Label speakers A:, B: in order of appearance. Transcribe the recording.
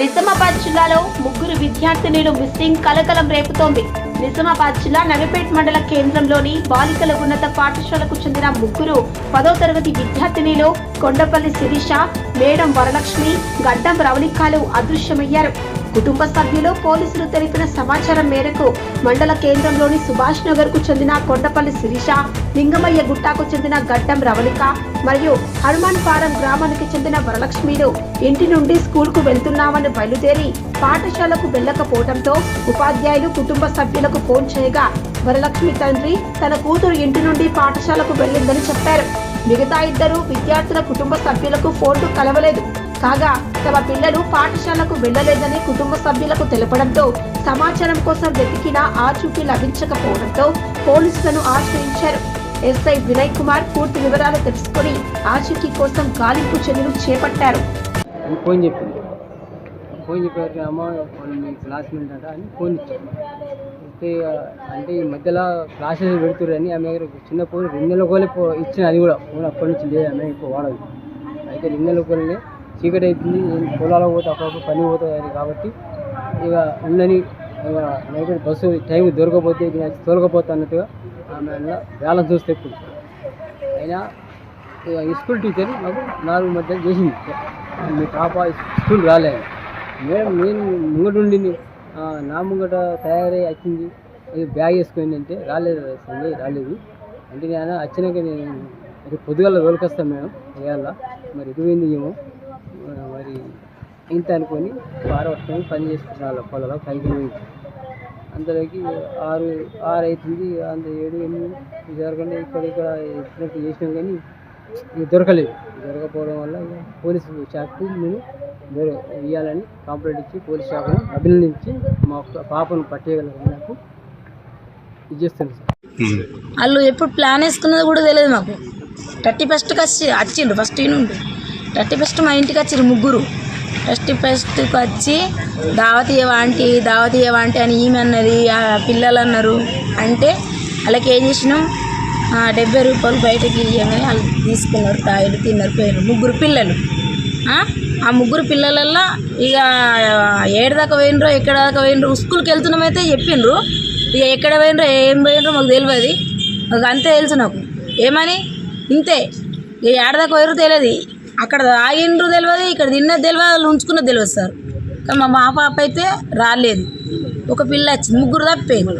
A: నిజామాబాద్ జిల్లాలో ముగ్గురు విద్యార్థినులు మిస్సింగ్ కలకలం రేపుతోంది. నిజామాబాద్ జిల్లా నగపేట్ మండల కేంద్రంలోని బాలికల ఉన్నత పాఠశాలకు చెందిన ముగ్గురు పదో తరగతి విద్యార్థినిలో కొండపల్లి శిరీష మేడం వరలక్ష్మి గడ్డం రవళికాలు అదృశ్యమయ్యారు. కుటుంబ సభ్యులు పోలీసులు తెలిపిన సమాచారం మేరకు మండల కేంద్రంలోని సుభాష్ నగర్కు చెందిన కొండపల్లి శిరీష లింగమయ్య గుట్టాకు చెందిన గడ్డం రవళిక మరియు హనుమాన్ పారం గ్రామానికి చెందిన వరలక్ష్మిలు ఇంటి నుండి స్కూల్కు వెళ్తున్నామని బయలుదేరి పాఠశాలకు వెళ్ళకపోవడంతో ఉపాధ్యాయులు కుటుంబ సభ్యులకు ఫోన్ చేయగా వరలక్ష్మి తండ్రి తన కూతురు ఇంటి నుండి పాఠశాలకు వెళ్ళిందని చెప్పారు. మిగతా ఇద్దరు విద్యార్థుల కుటుంబ సభ్యులకు ఫోన్లు కలవలేదు. కాగా తమ పిల్లలు పాఠశాలకు వెళ్ళలేదని కుటుంబ సభ్యులకు తెలపడంతో సమాచారం కోసం వెతికినా ఆచూకీ లభించకపోవడంతో పోలీసులను ఆశ్రయించారు. ఎస్ఐ వినయ్ కుమార్ పూర్తి వివరాలు తెలుసుకుని ఆచూకీ కోసం గాలింపు చర్యలు చేపట్టారు.
B: ఫోన్ చెప్పింది ఫోన్ చెప్పారు అమ్మ క్లాస్మేట్ అని ఫోన్ ఇచ్చారు అయితే అంటే ఈ మధ్యలో క్లాసెస్ పెడుతురని ఆమె దగ్గర చిన్న రెండు నెలల కోలే ఇచ్చిన అది కూడా ఫోన్ అప్పటి నుంచి లేదు ఆమె ఇప్పుడు వాడదు. అయితే రెండు నెలల చీకటి అవుతుంది నేను పొలాలకు పోతే అప్పుడప్పుడు పని పోతుంది కాబట్టి ఇక ఉందని ఇక నైట్ బస్సు టైం దొరకపోతే ఇక తోలకపోతే అన్నట్టుగా ఆమె బ్యాలెన్స్ చూస్తే ఇప్పుడు అయినా ఇక స్కూల్ టీచర్ మాకు నాలుగు మధ్య చేసింది. మీ పాప స్కూల్ రాలేదు మేడం నేను ముంగట నా ముంగట తయారై వచ్చింది బ్యాగ్ వేసుకుని అంటే రాలేదు సంజయ్ రాలేదు. అంటే నేను వచ్చినాక నేను పొద్దుగల పొద్దుగాల తోలుకొస్తాను మేడం వేయాల మరి ఎదుగుంది ఏమో మరి ఇంత అనుకొని ఆరు వస్తుంది పని చేసుకుంటున్నాను పొలంలో పైకి పోయింది అంతలోకి ఆరు ఆరు అవుతుంది అంత ఏడు ఎనిమిది ఇది జరగండి ఇక్కడ ఇక్కడ ఇచ్చినట్టు చేసినాం కానీ ఇది దొరకలేదు. దొరకపోవడం వల్ల పోలీసు చాకు మేము దొర ఇవ్వాలని కంప్లైంట్ ఇచ్చి పోలీస్ శాఖను అభినందించి మా పాపను పట్టేయగలరు నాకు. ఇది సార్.
C: వాళ్ళు ఎప్పుడు ప్లాన్ వేసుకున్నది కూడా తెలియదు మాకు. థర్టీ ఫస్ట్కి వచ్చి వచ్చిండ్రు ఫస్ట్ నుండి థర్టీ ఫస్ట్ మా ఇంటికి వచ్చిండ్రు ముగ్గురు. థర్టీ ఫస్ట్కి వచ్చి దావతీయ వాంటి దావతీయ వాంటి అని ఈమె అన్నది పిల్లలు అన్నారు. అంటే వాళ్ళకి ఏం చేసినాం? డెబ్బై రూపాయలు బయటకి ఇవ్వమని వాళ్ళు తీసుకున్నారు తాయిలు తిన్నారు పోయినారు ముగ్గురు పిల్లలు. ఆ? ముగ్గురు పిల్లలల్లో ఇక ఏడు దాకా పోయినరో ఎక్కడ దాకా పోయినరు స్కూల్కి వెళ్తున్నామైతే చెప్పిండ్రు. ఇక ఎక్కడ పోయినరో ఏం పోయినరో మాకు తెలియదు మాకు అంతే తెలుసు నాకు. ఏమని? ఇంతే. ఇక ఏడ దాకా తెలియదు అక్కడ ఆగిండ్రు తెలియదు ఇక్కడ తిన్నది తెలియదు వాళ్ళు ఉంచుకున్నది తెలియదు సార్. కానీ మా మా పాప అయితే రాలేదు. ఒక పిల్ల వచ్చింది ముగ్గురు తప్పిపోయింది